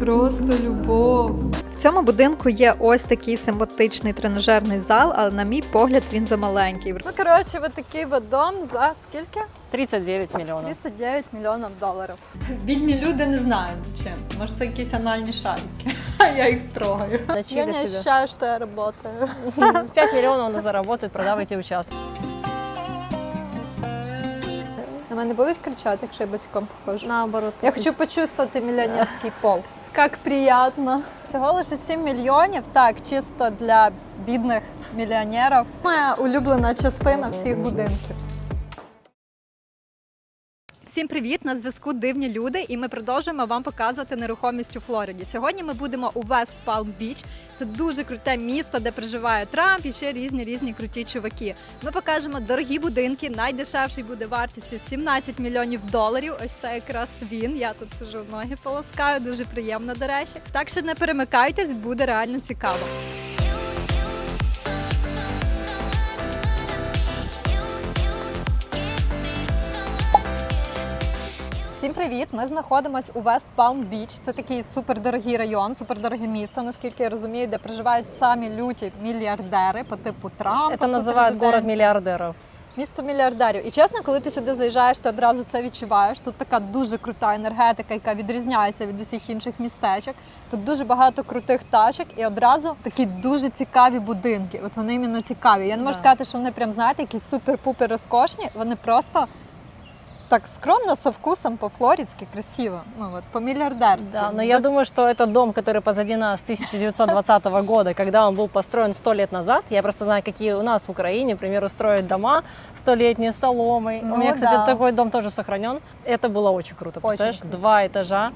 просто любов. В цьому будинку є ось такий симпатичний тренажерний зал, але на мій погляд він замаленький. Ну коротше, ось такий дом за скільки? 39 миллионов. 39 мільйонів доларів. Бідні люди не знають чим. Може, це якісь анальні шарики. А я їх трогаю. Я не ощущаю, що я працюю. 5 миллионов она заработает, продавайте участок. На мене будуть кричати, якщо я босиком походжу. Наоборот. Я хочу почувствувати мільйонерський пол. Як приємно. Всього лише 7 мільйонів, так, чисто для бідних мільйонерів. Моя улюблена частина всіх будинків. Всім привіт! На зв'язку дивні люди, і ми продовжуємо вам показувати нерухомість у Флориді. Сьогодні ми будемо у Вест Палм Біч. Це дуже круте місто, де проживає Трамп і ще різні різні круті чуваки. Ми покажемо дорогі будинки. Найдешевший буде вартістю 17 мільйонів доларів. Ось це якраз він. Я тут сижу ноги полоскаю, дуже приємно, до речі. Так що не перемикайтесь, буде реально цікаво. Всім привіт! Ми знаходимося у Вест Палм Біч. Це такий супердорогий район, супердороге місто, наскільки я розумію, де проживають самі люті мільярдери по типу Трампа. Тут называют город миллиардеров. Місто мільярдерів. І чесно, коли ти сюди заїжджаєш, ти одразу це відчуваєш. Тут така дуже крута енергетика, яка відрізняється від усіх інших містечок. Тут дуже багато крутих тачок і одразу такі дуже цікаві будинки. От вони іменно цікаві. Я не можу Да. сказати, що вони прям знаєте, якісь супер-пупер розкошні. Вони просто так скромно, со вкусом по-флоридськи, красиво. Ну от по мільярдерськи. Да, но я думаю, что это дом, который позади нас с 1920 года, когда он был построен 100 лет назад. Я просто знаю, какие у нас в Украине, к примеру, строят дома столетние с соломой. Ну у меня, кстати, да. такой дом тоже сохранен. Это было очень круто. Очень Представляешь, круто. два этажа,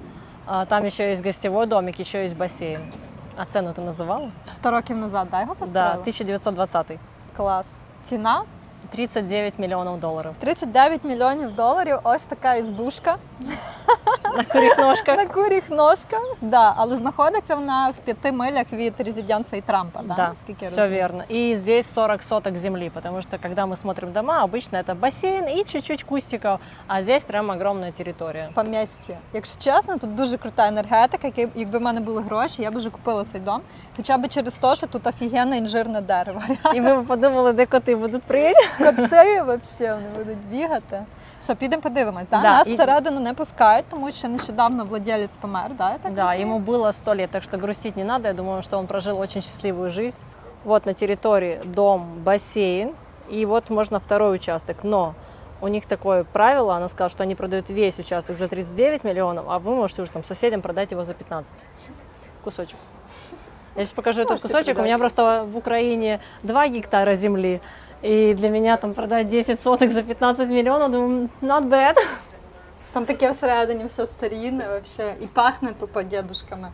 а, там еще есть гостевой домик, еще есть бассейн. А цену ты называла? 100 років назад, да, його Да, построїли? 1920. Клас. Ціна 39 миллионов долларов. 39 мільйонів доларів. Ось така ізбушка. На курих ножках. На куріх ножках. Да, але знаходиться вона в п'яти милях від резиденції Трампа. Да, Да, наскільки я все розумію. верно. И здесь 40 соток земли, потому что когда мы смотрим дома, обычно это бассейн и чуть-чуть кустиков, а здесь прям огромная территория. Помісті. Якщо чесно, тут дуже крута енергетика. Яки- Якби в мене були гроші, я б вже купила цей дом. Хоча б через те, що тут офігенне інжирне дерево. И мы бы подумали, де коты будут приедем. Коти взагалі вони будуть бігати. Що, підемо подивимось, да? Да, Нас і- всередину не пускають, тому що нещодавно владелець помер, да? Я так Да, розумію? ему было 100 лет, так что грустить не надо. Я думаю, что он прожил очень счастливую жизнь. Вот на территории дом, бассейн, и вот можно второй участок. Но у них такое правило, она сказала, что они продают весь участок за 39 миллионов, а вы можете уже там соседям продать его за 15. Кусочек. Я сейчас покажу этот Можете кусочек. У меня продать. просто в Украине 2 гектара земли. И для меня там продать 10 соток за 15 миллионов, думаю, not bad. Там таке всередині все старінне, вообще, і пахне тупо дідушками.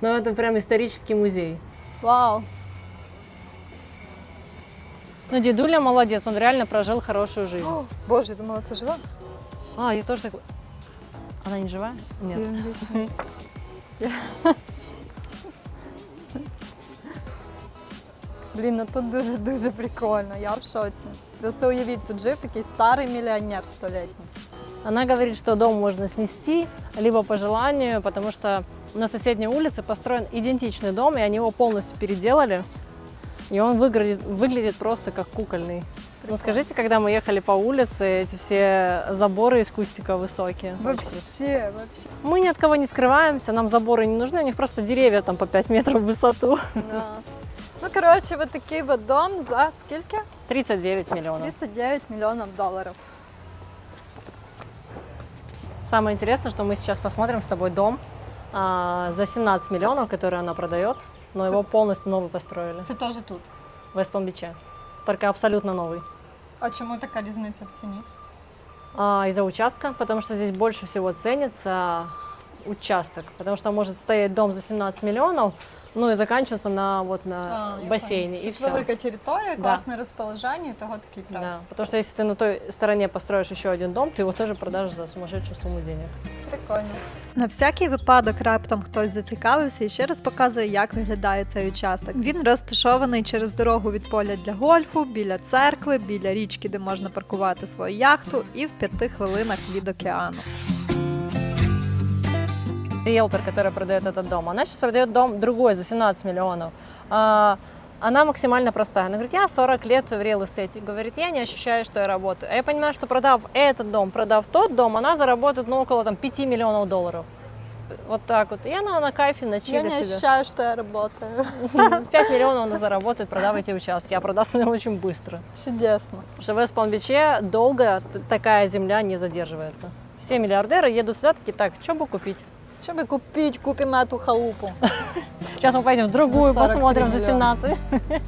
Но это прям исторический музей. Вау! Ну, дедуля молодец, он реально прожил хорошую жизнь. О, Боже, я думала, це жива. А, я тоже так... Она не живая? Нет. Блін, ну тут дуже-дуже прикольно, я в шоці. Просто уявіть, тут жив такий старий мільйонер столітній. Она говорит, что дом можно снести, либо по желанию, потому что на соседней улице построен идентичный дом, и они его полностью переделали. И он выглядит, выглядит просто как кукольный. Ну скажите, когда мы ехали по улице, эти все заборы из кустика высокие. Очень круто. Вообще, вообще. Мы ни от кого не скрываемся, нам заборы не нужны, у них просто деревья там по 5 метров в высоту. Да. Ну, коротше, от такий от дом за скільки? 39 миллионов. 39 мільйонів доларів. Самое интересное, что мы сейчас посмотрим с тобой дом а, за 17 миллионов, который она продает, но его полностью новый построили Це теж тут. в Вест-Палм-Биче. Только абсолютно новый. А чому така різниця в ціні? А, из-за участка, потому что здесь больше всего ценится участок, потому что может стоять дом за 17 миллионов, ну и заканчиваться на вот на А, я бассейне поняла. и Тут все. велика територія, Да. класне розположення, і того такий прайс. Да, потому что если ты на той стороне построишь еще один дом, ты его тоже продашь за сумасшедшую сумму денег. Прикольно. На всякий випадок раптом хтось зацікавився і ще раз показує, як виглядає цей участок. Він розташований через дорогу від поля для гольфу, біля церкви, біля річки, де можна паркувати свою яхту, і в п'яти хвилинах від океану. Риэлтор, которая продает этот дом. Она сейчас продает дом другой за 17 миллионов. А, она максимально простая. Она говорит, я 40 лет в real estate. Говорит, я не ощущаю, что я работаю. А я понимаю, что продав этот дом, продав тот дом, она заработает ну, около там, 5 миллионов долларов. Вот так вот. И она на кайфе, на Я чиле не ощущаю, что я работаю. 5 миллионов она заработает, продав эти участки, а продаст она очень быстро. Чудесно. Потому что в Вест-Палм-Биче долго такая земля не задерживается. Все миллиардеры едут сюда, такие, так, что бы купить? Що би купити, купимо эту халупу. Сейчас мы пойдем в другую, За 43 посмотрим за миллиона. 17.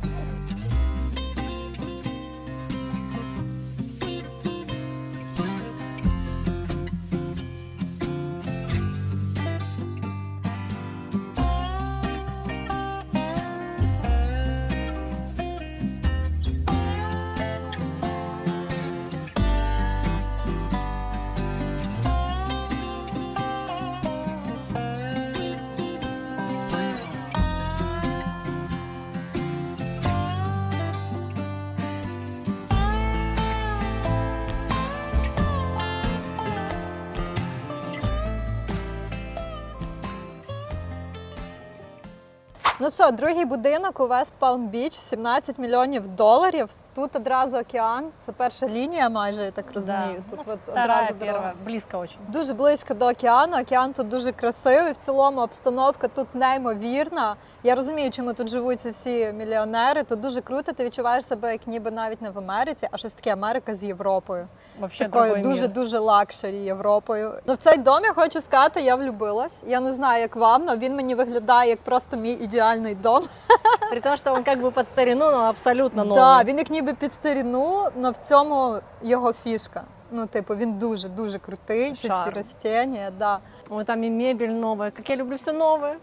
Ну що, другий будинок у Вест Палм Біч, 17 мільйонів доларів. Тут одразу океан. Це перша лінія, майже я так розумію. Тут Ну, от одразу первая, близко очень. Дуже близько до океану. Океан тут дуже красивий. В цілому обстановка тут неймовірна. Я розумію, чому тут живуть ці всі мільйонери. Тут дуже круто. Ти відчуваєш себе як ніби навіть не в Америці, а щось таке Америка з Європою. З такою дуже дуже лакшері Європою. Ну, в цей дом я хочу сказати, я влюбилась. Я не знаю, як вам, але він мені виглядає як просто мій ідеальний дом. При том, что он как бы под старину, но абсолютно новый. Да, він як ніби під старину, але в цьому його фішка. Ну, типу, він дуже дуже крутий. Ці всі Шарм. ростіння, да. Ой, там и мебель новая. Как я люблю все новое.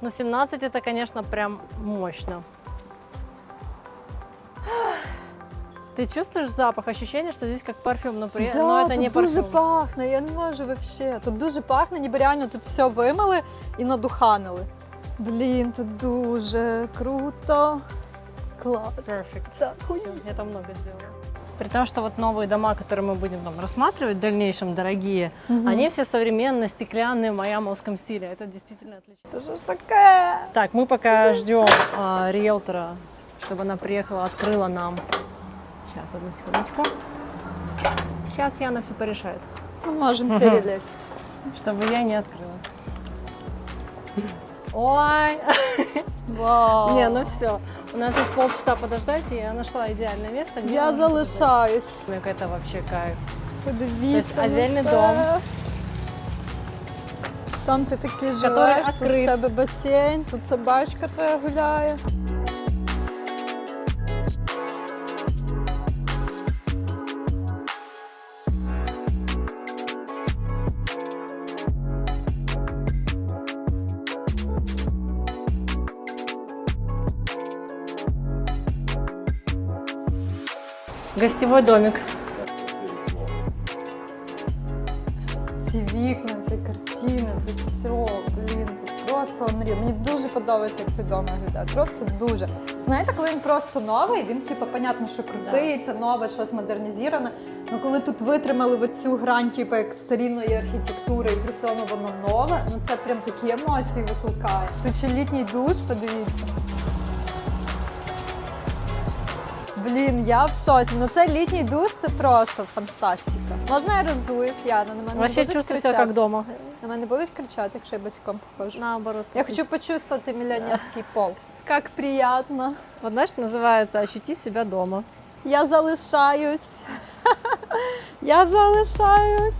Ну, 17 это, конечно, прям мощно. Ты чувствуешь запах, ощущение, что здесь как парфюм, но, при... Да, но это тут не дуже парфюм. пахне, я не можу вообще. Тут дуже пахне, ніби реально тут все вимили і надуханили. Блін, тут дуже круто. Клас. Perfect. Всё, я там много сделала. При том, что вот новые дома, которые мы будем там рассматривать в дальнейшем, дорогие, они все современные, стеклянные, в майамовском стиле. Это действительно отлично. Це що ж таке? Так, мы пока ждем а, риэлтора, чтобы она приехала, открыла нам. Сейчас, одну секундочку. Сейчас Яна все порешает, Ми можемо перелізти. чтобы я не открыла. Ой, Вау. не, ну все. У нас есть полчаса подождать, и я нашла идеальное место. где Я можно залишаюсь. подождать. Это вообще кайф. Подивіться. Тобто на отдельний це. дом. Там ти такий Который живеш, тут в открыт. тебе басейн, тут собачка твоя гуляє. Гостевой домик. Ці вікна, ці картини, це все, блін, це просто unreal. Мені дуже подобається, як цей дом виглядає. Просто дуже. Знаєте, коли він просто новий, він, типу, понятно, що крутий, це нове, щось модернізоване. Ну коли тут витримали оцю грань, типу, як старінної архітектури, і при цьому воно нове, ну це прям такі емоції викликає. Тут ще літній душ, подивіться. Блін, я в шоці. Ну це літній душ, це просто фантастика. Можна я розуюсь, Яна? На мене Вообще не будуть чувствую себя кричати? как дома. На мене будуть кричати, якщо я босиком походжу. Наоборот. Я хочу почувствовать миллионерский пол. Как приятно. Вот знаешь, называется «Ощути себя дома». Я залишаюсь. Я залишаюсь.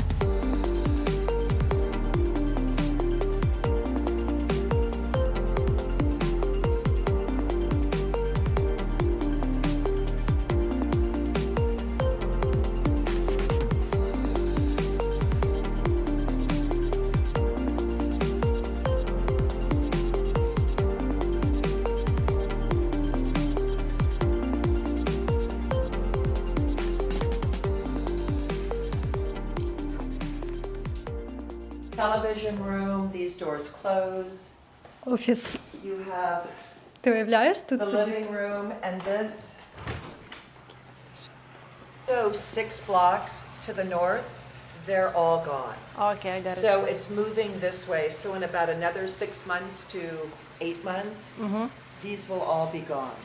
television room, these doors close. Офіс. You have Ти уявляєш тут the сидіти? living room and this. So six blocks to the north, they're all gone. Okay, I got it. So it's moving this way. So in about another six months to eight months, Мгм. these will all be gone.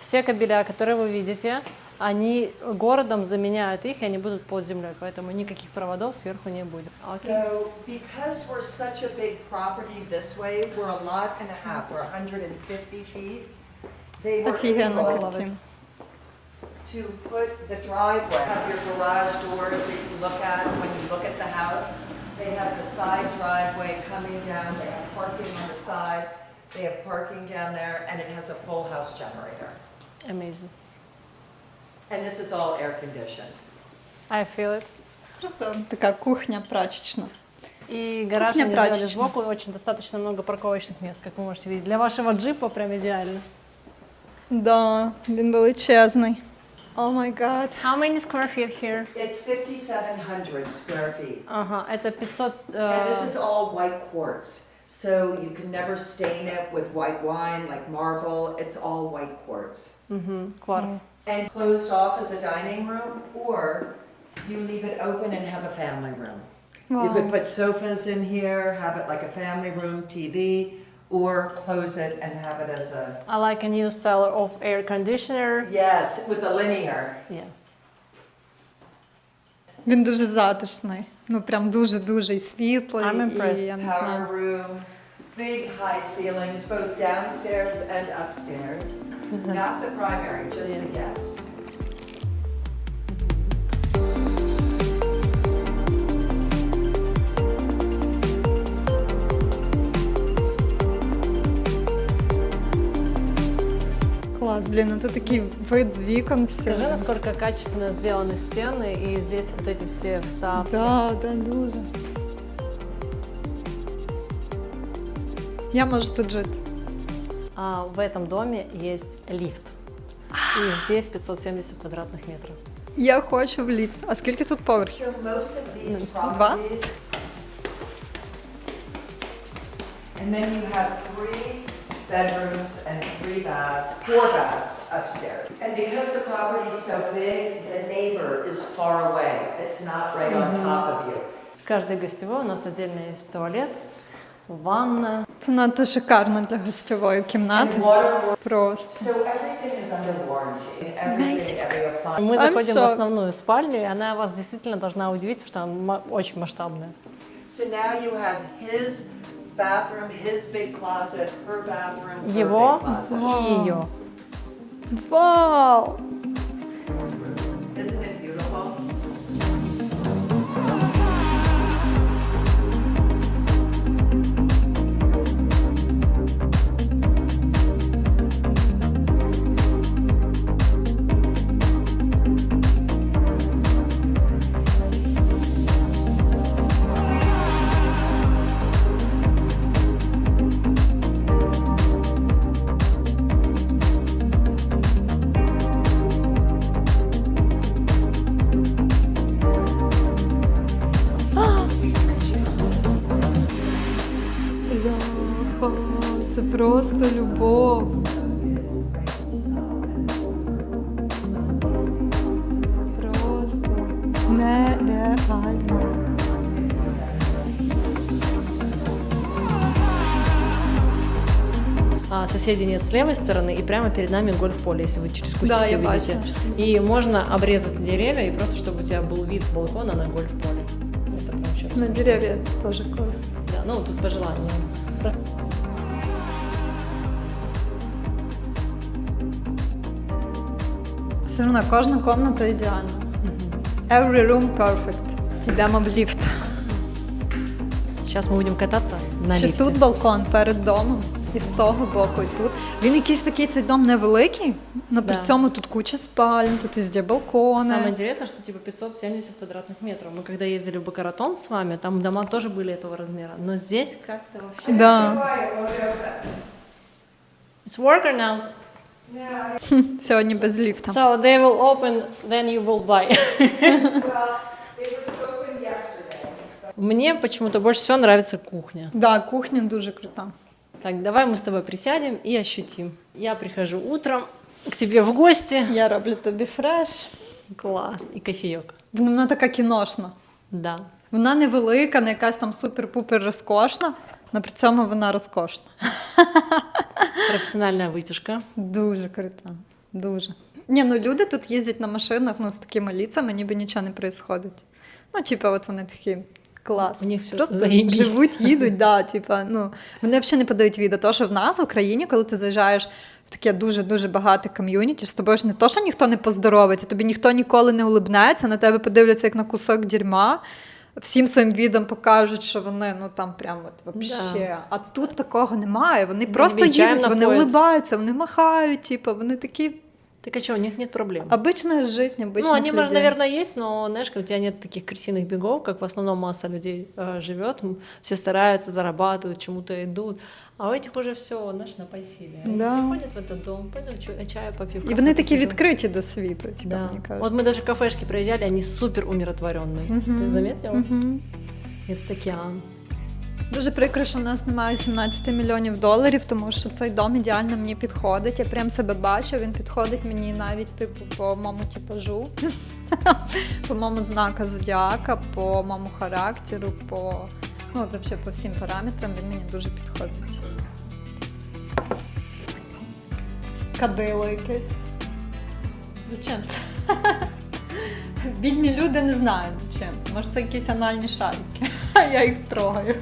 Все кабеля, которые вы видите, они городом заменяют их, и они будут под землей, поэтому никаких проводов сверху не будет. Окей. So because we're such a big property this way, we're a lot and a half, we're 150 feet. They were Офігенна able картина. to put the driveway, have your garage doors that you look at when you look at the house. They have the side driveway coming down, they have parking on the side, they have parking down there, and it has a full house generator. Amazing. And this is all air conditioned. I feel it. Просто така кухня прачечна. И гараж Кухня они сделали прачечная. сбоку, очень достаточно много парковочных мест, как вы можете видеть. Для вашего джипа прям идеально. Да, він величезний. О май гад. How many square feet here? It's 5,700 square feet. Ага, это 500... And this э, is all white quartz, so you can never stain it with white wine like marble. It's all white quartz. мгм, кварц. And closed off as a dining room, or you leave it open and have a family room. You could Вау. put sofas in here, have it like a family room TV, or close it and have it as a, I like a new style of air conditioner. yes, with a linear. Yes. Він дуже затишний. Ну прям дуже-дуже і світлий. I'm І impressed. я не Power знаю. room, big high ceilings, both downstairs and upstairs. Not the primary, just the guest. Клас, блін, ну тут такий вид вікон Скажи, всього. насколько качественно сделаны стены и здесь вот эти все вставки. Да, да, дуже. Я можу тут жити. А в этом доме есть лифт. И здесь 570 квадратных метров. Я хочу в ліфт. А скільки тут поверхів? Mm, два? And then you have three bedrooms and three baths, four baths upstairs. And because the property is so big, the neighbor is far away. It's not right on top of you. В каждой гостевой у нас отдельно есть туалет, ванна. Це надто шикарно для гостьової кімнати. Просто. Мы I'm заходим в основную спальню, и она вас действительно должна удивить, потому что она ма- очень масштабная. So now you have his bathroom, his big closet, her bathroom, her Его big closet. и ее. Вау! А соседей нет с левой стороны, и прямо перед нами гольф-поле, если вы через кустики Да, я увидите. бачила, что- И можно обрезать деревья, и просто чтобы у тебя был вид с балкона на гольф-поле. Это прям вообще На роскошь. дерев'я теж клас. Да, ну тут по желанию. Просто Все одно кожна кімната ідеальна. Every room perfect. Йдемо в ліфт. Сейчас мы будем кататься на Ще лифте. тут балкон перед домом, і з того боку, і тут. Він якийсь такий цей дом невеликий, але при Да. цьому тут куча спалень, тут везде балкони. Самое интересное, что типа 570 квадратных метров. Мы когда ездили в Бакаратон с вами, там дома тоже были этого размера. Но здесь как-то вообще... Да. It's worker now. Сьогодні без ліфта. So they will open, then you will buy. Мне почему-то больше всего нравится кухня. Да, кухня дуже крута. Так, давай мы с тобой присядем и ощутим. Я прихожу утром к тебе в гости. Я роблю тобі фреш. Класс. И кофеек. Вона така кіношна. Да. Вона невелика, не якась там супер-пупер розкошна, але при цьому вона розкошна. Профессиональная вытяжка. Дуже крута. Дуже. Ні, ну люди тут їздять на машинах ну, з такими ліцами, ніби нічого не відбувається. Ну, типа, от вони такі. Клас. У них всё Просто заєбісь. живуть, їдуть, да, типа, ну, вони взагалі не подають відео. То, що в нас в Україні, коли ти заїжджаєш в таке дуже-дуже багате ком'юніті, з тобою ж не то, що ніхто не поздоровиться, тобі ніхто ніколи не улибнеться, на тебе подивляться як на кусок дерьма. Всім своїм відом покажуть, що вони ну там прям от вообще. А тут такого немає. Вони просто їдуть, вони улибаються, вони махають, типу, вони такі. Так а что, у них нет проблем. Обична жизнь, обичних ну, они, может, людей. наверное, есть, но, знаешь, у тебя нет таких крысиных бегов, как в основном масса людей э, живет. М, Все стараются, зарабатывают, чему-то идут. А у этих уже все, знаешь, на посилие. Они Да. приходят в этот дом, пойдем чай, чаю попью. І кафе вони такі посижу. відкриті до світу, типу, Да. мені кажуть. Вот мы даже кафешки проезжали, они супер умиротворенные. Ты заметила? Мгм. Это океан. Дуже прикро, що в нас немає 17 мільйонів доларів, тому що цей дом ідеально мені підходить. Я прям себе бачу, він підходить мені навіть типу по моєму типажу, по моєму знаку зодіака, по моєму характеру, по ну взагалі по всім параметрам він мені дуже підходить. Кадило якесь. Зачем це? Бідні люди не знають зачем. це. Може, це якісь анальні шарики. А я їх трогаю.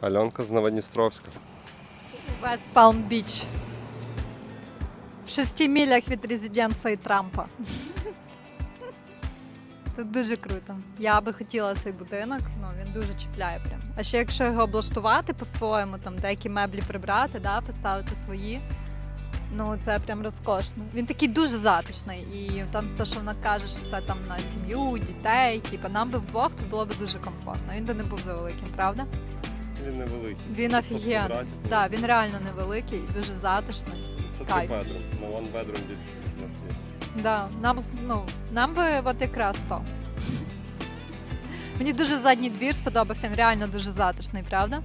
Альонка з Новодністровська. Вест Палм Біч. В шести милях від резиденції Трампа. Тут дуже круто. Я би хотіла цей будинок, ну він дуже чіпляє прям. А ще якщо його облаштувати по-своєму, там деякі меблі прибрати, да, поставити свої. Ну, це прям розкошно. Він такий дуже затишний. І там те, що вона каже, що це там на сім'ю, дітей. Типу, нам би вдвох тут було б дуже комфортно. Він би не був завеликим, правда? Він невеликий. Він 500 офігенний. Да, він реально невеликий і дуже затишний. Це кайф. три бедрум. На one bedroom у нас є. Да, нам, ну, нам би от якраз то. Мені дуже задній двір сподобався, він реально дуже затишний, правда?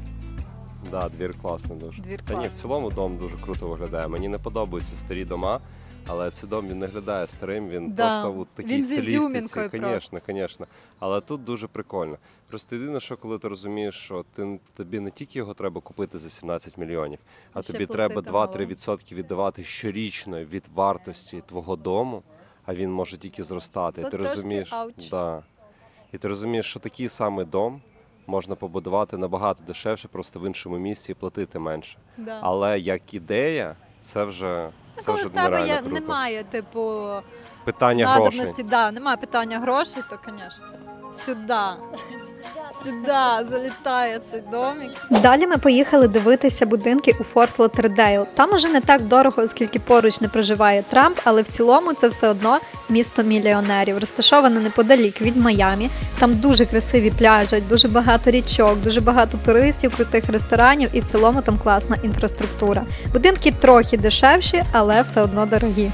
Да, двір класний дуже. Двір Та ні, в цілому дом дуже круто виглядає. Мені не подобаються старі дома, але цей дом він не виглядає старим, він Да. просто у такій Він з стилістиці. ізюмінкою Звісно, звісно. Але тут дуже прикольно. Просто єдине, що коли ти розумієш, що ти, тобі не тільки його треба купити за 17 мільйонів, а ще тобі платити треба мало. 2-3% віддавати щорічно від вартості твого дому, а він може тільки зростати. Це І ти трошки розумієш, ауч. да. і ти розумієш, що такий самий дом можна побудувати набагато дешевше, просто в іншому місці і платити менше. Да. Але як ідея, це вже, Ну, коли в тебе є, круто. немає, типу, Питання надобності, грошей. да, немає питання грошей, то, звісно, сюди. Сюди залітає цей домик. Далі ми поїхали дивитися будинки у Форт Лотердейл. Там уже не так дорого, оскільки поруч не проживає Трамп, але в цілому це все одно місто мільйонерів, розташоване неподалік від Майамі. Там дуже красиві пляжі, дуже багато річок, дуже багато туристів, крутих ресторанів, і в цілому там класна інфраструктура. Будинки трохи дешевші, але все одно дорогі.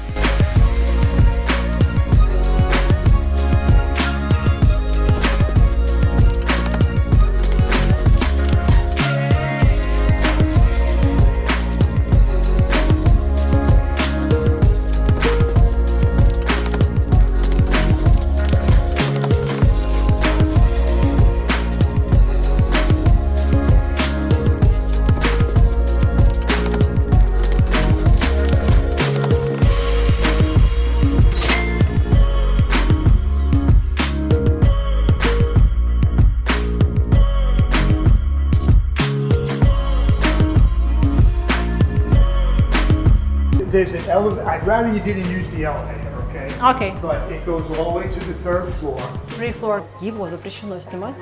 There's an elevator, I'd rather you didn't use the elevator, okay? Окей. But it goes all the way to the third floor. Free floor. Его запрещено снимать.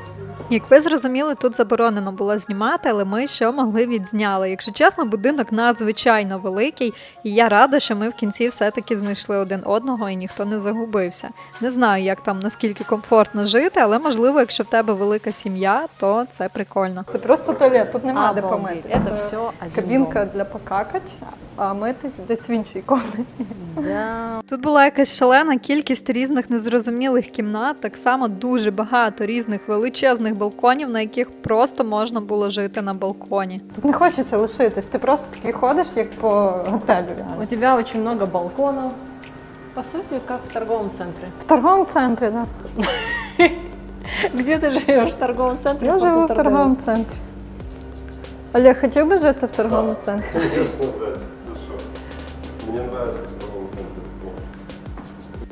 Як ви зрозуміли, тут заборонено було знімати, але ми що могли відзняли. Якщо чесно, будинок надзвичайно великий, і я рада, що ми в кінці все-таки знайшли один одного і ніхто не загубився. Не знаю, як там наскільки комфортно жити, але можливо, якщо в тебе велика сім'я, то це прикольно. Це просто туалет, тут нема де помити. Это все один Кабінка дом. для покакать. А митись десь в іншій кімнаті. Да. Тут була якась шалена кількість різних незрозумілих кімнат, так само дуже багато різних величезних балконів, на яких просто можна було жити на балконі. Тут не хочеться лишитись. Ти просто такий ходиш, як по готелю. У тебя очень много балконов. По сути, как в торговом центре. В торговому центрі, так. Где ты живешь? В торговом центре? Я живу в торговому. торговому центрі. Олег, хотів би жити в торговому центрі? Звісно,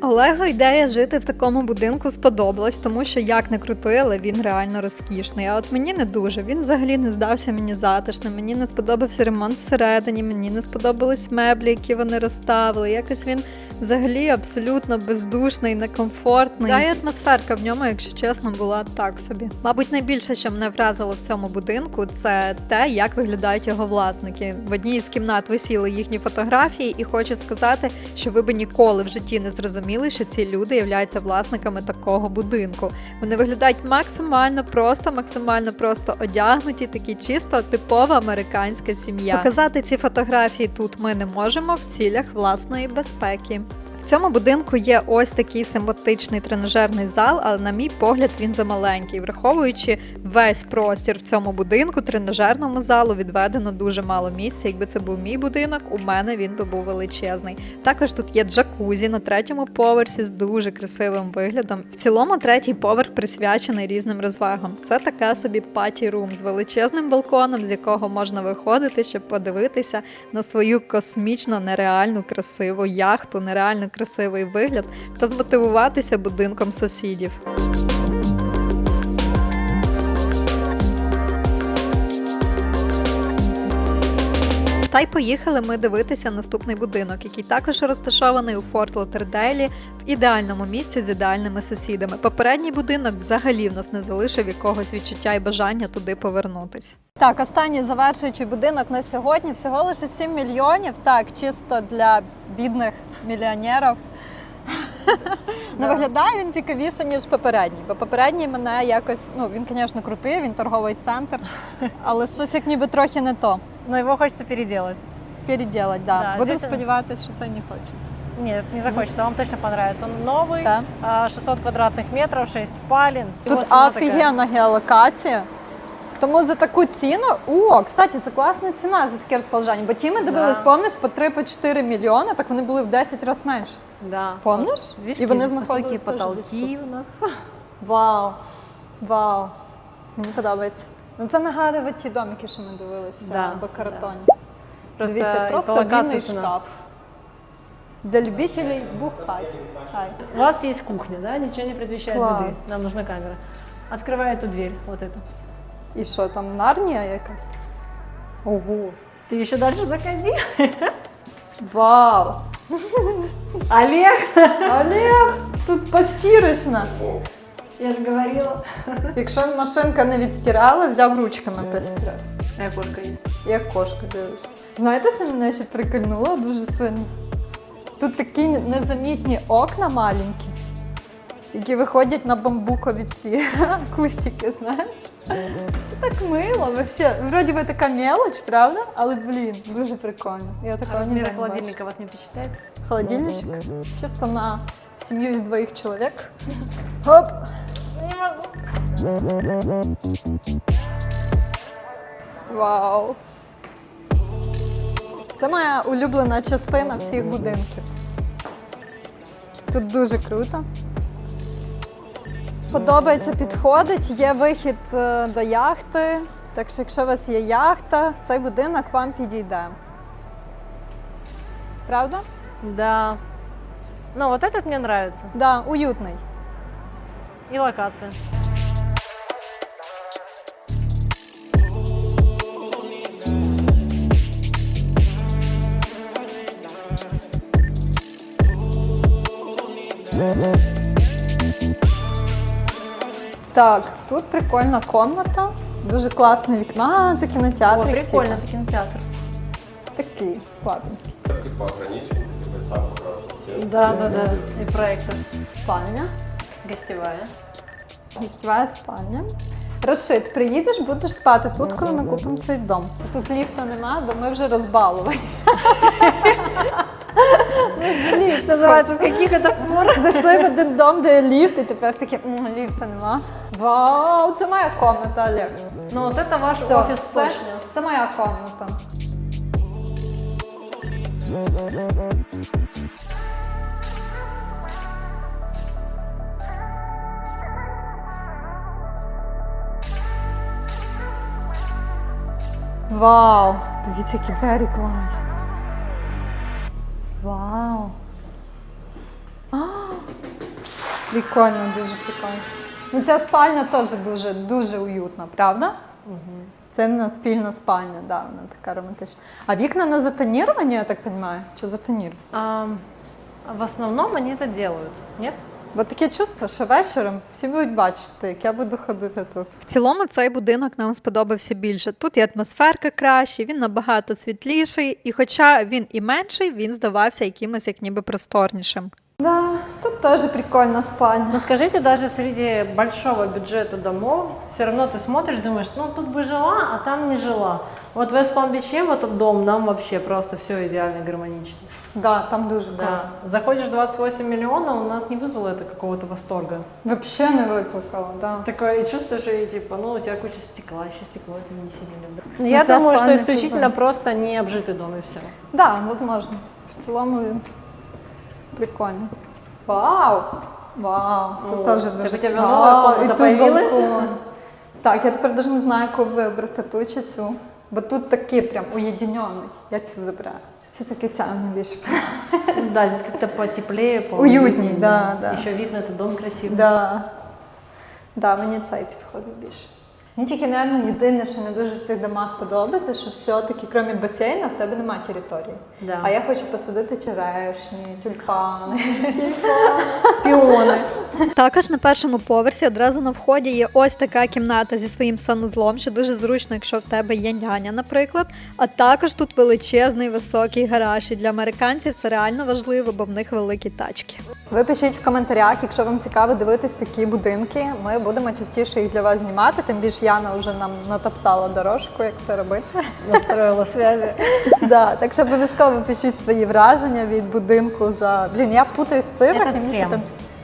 Олегу ідея жити в такому будинку сподобалась, тому що як не крути, але він реально розкішний. А от мені не дуже. Він взагалі не здався мені затишним. Мені не сподобався ремонт всередині, мені не сподобались меблі, які вони розставили. Якось він взагалі абсолютно бездушний, некомфортний. Та й атмосферка в ньому, якщо чесно, була так собі. Мабуть, найбільше, що мене вразило в цьому будинку, це те, як виглядають його власники. В одній із кімнат висіли їхні фотографії, і хочу сказати, що ви би ніколи в житті не зрозуміли, що ці люди являються власниками такого будинку. Вони виглядають максимально просто, максимально просто одягнуті, такі чисто типова американська сім'я. Показати ці фотографії тут ми не можемо в цілях власної безпеки. В цьому будинку є ось такий симпатичний тренажерний зал, але на мій погляд він замаленький. Враховуючи весь простір в цьому будинку, тренажерному залу відведено дуже мало місця. Якби це був мій будинок, у мене він би був величезний. Також тут є джакузі на третьому поверсі з дуже красивим виглядом. В цілому третій поверх присвячений різним розвагам. Це така собі паті рум з величезним балконом, з якого можна виходити, щоб подивитися на свою космічно нереальну красиву яхту, нереально красивий вигляд та змотивуватися будинком сусідів. Та й поїхали ми дивитися наступний будинок, який також розташований у Форт Лотердейлі в ідеальному місці з ідеальними сусідами. Попередній будинок взагалі в нас не залишив якогось відчуття і бажання туди повернутись. Так, останній завершуючий будинок на сьогодні всього лише 7 мільйонів. Так, чисто для бідних мільйонерів. Не виглядає він цікавіше, ніж попередній. Бо попередній мене якось, ну він, звісно, крутий, він торговий центр, але щось як ніби трохи не то. Но его хочется переделать. Переделать, да. Да, Будемо здесь- сподіватися, що це не хочеться. Нет, не захочется, вам точно понравится. Он новый, Да. а, 600 квадратных метров, 6 спален. И Тут вот цена такая. офігенна геолокація. Тому за таку ціну, о, кстати, це класна ціна за таке розположення. Бо ті ми дивились, Да. помниш, по 3-4 мільйони, так вони були в 10 разів менше. Да. Помниш? Видишь, І вони какие высокие знаходились теж десь потолки у нас. Вау! Вау! Мені подобається. Ну це нагадує ті домики, що ми дивилися Да, або картоні. Просто Дивіться, из-за просто локации вільний цена. шкаф. Для любителей бухать. Хай. У вас есть кухня, да? Ничего не предвещает Класс. беды. Нам нужна камера. Открывай эту дверь, вот эту. І що там, нарнія якась? Ого! Ты еще дальше заходи. Вау! Олег! Олег, тут постірочна. Я же говорила. Якщо машинка не відстирала, взяв ручками постирав. Моя кошка есть. Як кошка дивишся. Знаєте, що мене ще прикольнуло дуже сильно? Тут такі незамітні окна маленькі, які виходять на бамбукові ці кустики, знаєш? Це так мило, вообще. Вроді би така мелоч, правда? Але блін, дуже прикольно. Я А такого размеры не холодильника вас не посчитает? Холодильничок. Чисто на сім'ю із двоїх чоловік. Хоп! Не могу. Вау! Це моя улюблена частина всіх будинків. Тут дуже круто. Подобається, підходить, є вихід е, до яхти. Так що, якщо у вас є яхта, цей будинок вам підійде. Правда? Да. Но вот этот мне нравится. Да, уютний. И локация. Так, тут прикольна комната, дуже класне вікно. А, це кінотеатр. О, прикольно, это кинотеатр. Такий слабенький. Типа ограничень, типа сам покрасив. Да, да, да. И проектор. Спальня. Гостевая. Гостьова спальня. Рашид, приїдеш, будеш спати тут, коли ми купимо цей дом. Тут ліфта немає, бо ми вже розбалувані. Лифт называется, с каких это пор? Зайшли в один дом, де є ліфт, і тепер такі «М, ліфта нема. Вау, це моя комната, Олег. Ну вот это ваш Все, офис це, точно. це моя комната. Вау! Дивіться, які двері класні. Вау! А, Прикольно, дуже прикольно. Ну, ця спальня теж дуже, дуже уютна, правда? Це в нас спільна спальня, да, вона така романтична. А вікна не затоніровані, я так розумію? Чи затоніровані? А, в основном они это делают, нет? Бо таке чувство, що вечором всі будуть бачити, як я буду ходити тут. В цілому цей будинок нам сподобався більше. Тут і атмосферка краща, він набагато світліший, і хоча він і менший, він здавався якимось як ніби просторнішим. Да, тут теж прикольна спальня. Ну скажите, даже среди большого бюджета домов, все равно ты смотришь, думаешь, ну тут бы жила, а там не жила. Вот в Эспан-Биче вот этот дом нам вообще просто все идеально гармонично. Да, там дуже Да. класно. Заходишь 28 миллионов, у нас не вызвало это какого-то восторга. Вообще не викликало, да. Такое чувство, что и типа, ну у тебя куча стекла, еще стекло, это не сильно люблю. Ну, Я тебя думаю, что спальня исключительно тоже. просто не обжитый дом и все. Да, возможно. В цілому він прикольно. Вау! Вау! Це О, теж це дуже у тебе Вау, нова і комната тут появилась? балкон. Так, я тепер навіть не знаю, яку вибрати ту чи цю. Бо тут такий прям уєдинений. Я цю забираю. Все-таки ця мені більше подобається. Да, здесь как-то потеплее, Уютней, да, да. Еще видно, это дом красивый. Да. Да, мені цей підходить більше. Мені тільки, напевно, єдине, що не дуже в цих домах подобається, що все-таки, крім басейну, в тебе немає території. Да. А я хочу посадити черешні, тюльпани. Пионы. Також на першому поверсі одразу на вході є ось така кімната зі своїм санузлом, що дуже зручно, якщо в тебе є няня, наприклад. А також тут величезний високий гараж. І для американців це реально важливо, бо в них великі тачки. Ви пишіть в коментарях, якщо вам цікаво дивитись такі будинки. Ми будемо частіше їх для вас знімати. Тим більше Яна вже нам натоптала дорожку, як це робити. Настроила связи. Да, так що обов'язково пишіть свої враження від будинку за блін. Я путаюсь в цифрах. Этот і мені сім. там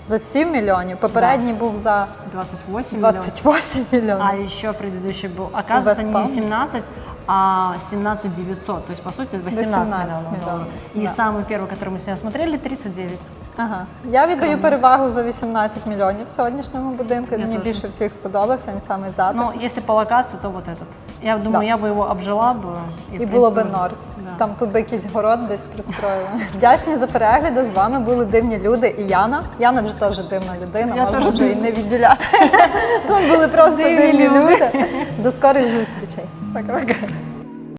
за 7 мільйонів. Попередній був за 28 миллионов. 28 мільйонів. А еще предыдущий был, оказывается, не Вестпалм. 17, а 17 900. То есть, по сути, 18, 18 миллионов миллионов, долларов. И да. самый первый, который мы с ней смотрели, 39. Ага. Я віддаю перевагу за 18 мільйонів в сьогоднішньому будинку. Я Мені теж. більше всіх сподобався, він самий Но затишний. если по локации, то вот этот. Я думаю, Да. я бы его обжила бы. І в було би принципе, норм. да. Там тут би якийсь город десь пристроїли. Вдячні за перегляди. З вами були дивні люди і Яна. Яна вже теж дивна людина, Я можна теж вже і не відділяти. Це були просто Дивні дивні люди. люди. До скорих зустрічей. Пока-пока.